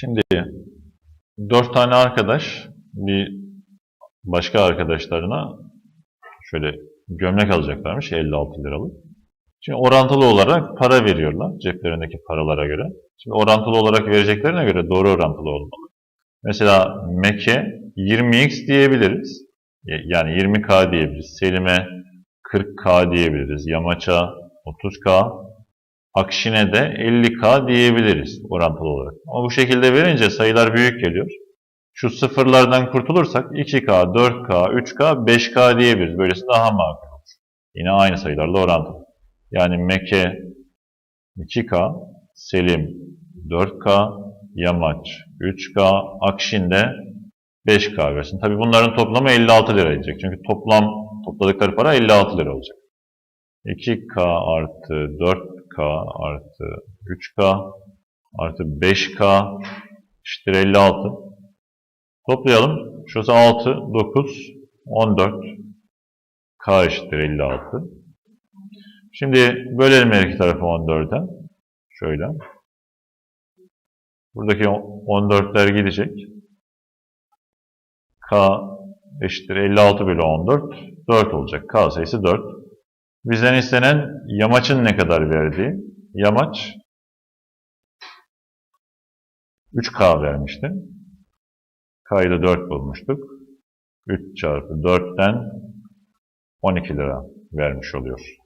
Şimdi dört tane arkadaş bir başka arkadaşlarına şöyle gömlek alacaklarmış 56 liralık. Şimdi orantılı olarak para veriyorlar ceplerindeki paralara göre. Şimdi orantılı olarak vereceklerine göre doğru orantılı olmalı. Mesela Mek'e 20x diyebiliriz. Yani 20k diyebiliriz. Selim'e 40k diyebiliriz. Yamaç'a 30k. Akşin'e de 50k diyebiliriz orantılı olarak. Ama bu şekilde verince sayılar büyük geliyor. Şu sıfırlardan kurtulursak 2k, 4k, 3k, 5k diyebiliriz. Böylesi daha makul olur. Yine aynı sayılarla orantılı. Yani Mekke 2k, Selim 4k, Yamaç 3k, Akşin de 5k versin. Tabi bunların toplamı 56 lira edecek. Çünkü toplam topladıkları para 56 lira olacak. 2k artı 4k artı 3k artı 5k eşittir 56. Toplayalım. Şurası 6, 9, 14. K eşittir 56. Şimdi bölelim her iki tarafı 14'e. Şöyle. Buradaki 14'ler gidecek. K eşittir 56 bölü 14. 4 olacak. K sayısı 4. Bizden istenen yamaçın ne kadar verdiği. Yamaç 3K vermişti. K'yı da 4 bulmuştuk. 3 çarpı 4'ten 12 lira vermiş oluyor.